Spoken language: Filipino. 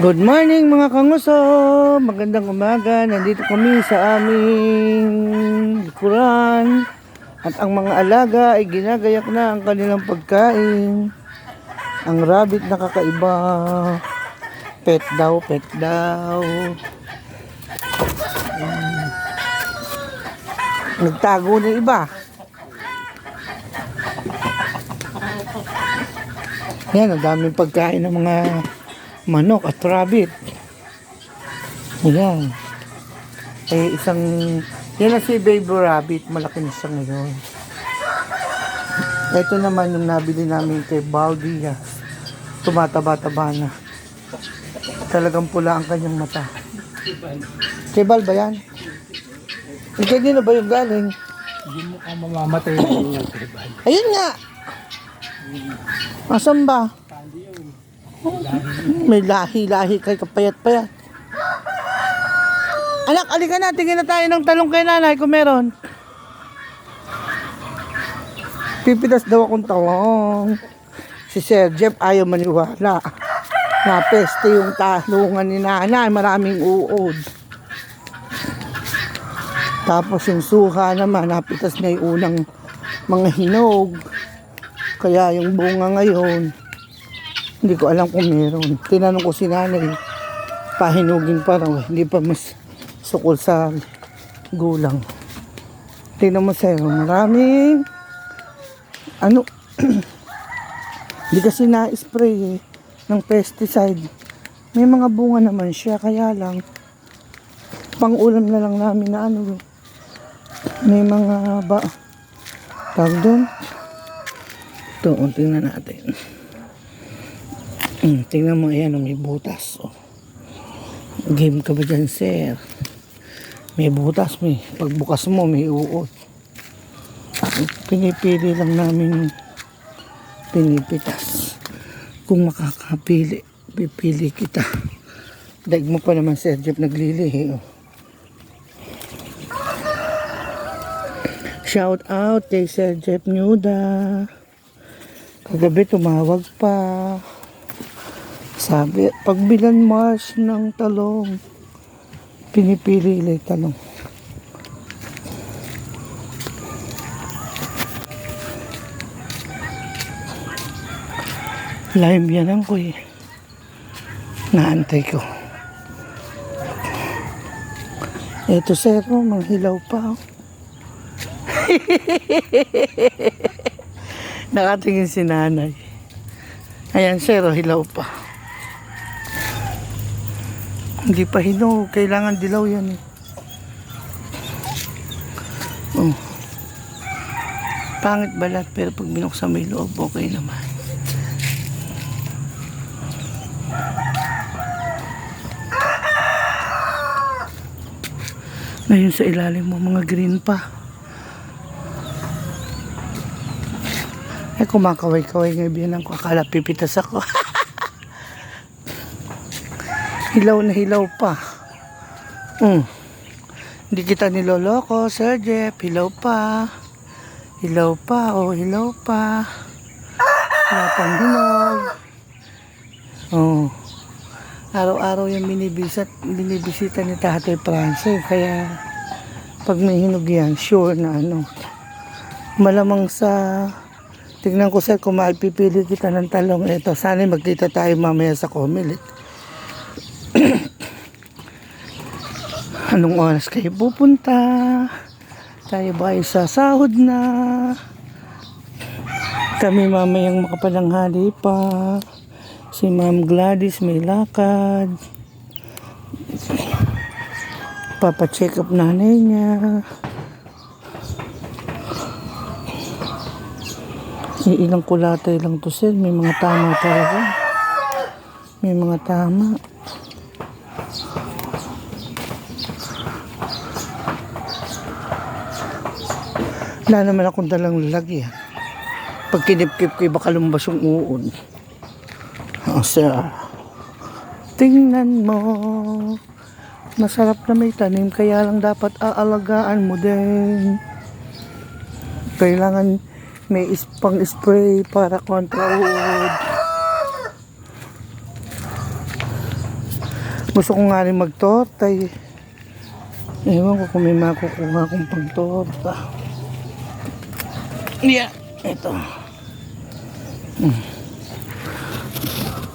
Good morning mga kanguso! Magandang umaga. Nandito kami sa aming likuran. At ang mga alaga ay ginagayak na ang kanilang pagkain. Ang rabbit na kakaiba. Pet daw, pet daw. Mm. Nagtago na iba. Yan, ang daming pagkain ng mga manok at rabbit. Yan. Eh, isang, yan na si baby rabbit. Malaki na siya ngayon. Ito naman yung nabili namin kay Baldia. Tumataba-taba na. Talagang pula ang kanyang mata. Kay Bal ba yan? Eh, kay na ba yung galing? Hindi mo ka mamamatay ng utibay. Ayun nga! Asan ba? May lahi-lahi kay kapayat-payat. Anak, alika na. Tingin na tayo ng talong kay nanay kung meron. Pipitas daw akong talong. Si Sir Jeff ayaw maniwala. Napeste yung talungan ni nanay. Maraming uod. Tapos yung suha naman, napitas na yung unang mga hinog. Kaya yung bunga ngayon, hindi ko alam kung meron. Tinanong ko si nanay, pahinugin pa raw. Hindi pa mas sukol sa gulang. Tingnan mo sa'yo, maraming, ano, hindi kasi na-spray eh, ng pesticide. May mga bunga naman siya, kaya lang, pang-ulam na lang namin na ano, may mga ba, tawag doon, ito, tingnan natin. Hmm, tingnan mo, ayan, oh, may butas. Oh. Game ka ba dyan, sir? May butas, may. Pagbukas mo, may uod. Pinipili lang namin pinipitas. Kung makakapili, pipili kita. Daig mo pa naman, Sir Jeff, naglilihi. Oh. Shout out kay Sir Jeff Nuda. Kagabi tumawag pa. Sabi, pagbilan Mars ng talong, pinipili ilay talong. Lime yan ang eh. Naantay ko. Ito sir, oh, manghilaw pa. Oh. Nakatingin si nanay. Ayan, sir, oh, hilaw pa. Hindi pa hinog. Kailangan dilaw yan eh. Oh. Pangit balat, pero pag binuksan yung loob, okay naman. Ngayon sa ilalim mo, mga green pa. Eh, kumakaway-kaway nga biyanan ko. Akala pipitas ako. hilaw na hilaw pa. Mm. Hindi kita niloloko, Sir Jeff. Hilaw pa. Hilaw pa, oh, hilaw pa. Wala pang. Oh. Araw-araw yung binibisat, binibisita ni Tatay Francis. Kaya, pag may hinog yan, sure na ano. Malamang sa Tignan ko sir kung maipipili kita ng talong. Ito, sana magkita tayo mamaya sa Comilit. Anong oras kayo pupunta? Tayo ba ay sasahod na? Kami mamayang makapalanghali pa. Si Ma'am Gladys may lakad. Papacheck up nanay niya. May ilang kulatay lang to sir. May mga tama talaga. May mga tama. Wala naman akong dalang lalagyan. Pag kinipkip ko, baka lumbas yung uod. Oh, sir. Tingnan mo. Masarap na may tanim, kaya lang dapat aalagaan mo din. Kailangan may is pang spray para kontra uod. Gusto ko nga rin magtorta eh. Ewan ko kung may makukuha akong pang torta. Iya, itu. Hmm.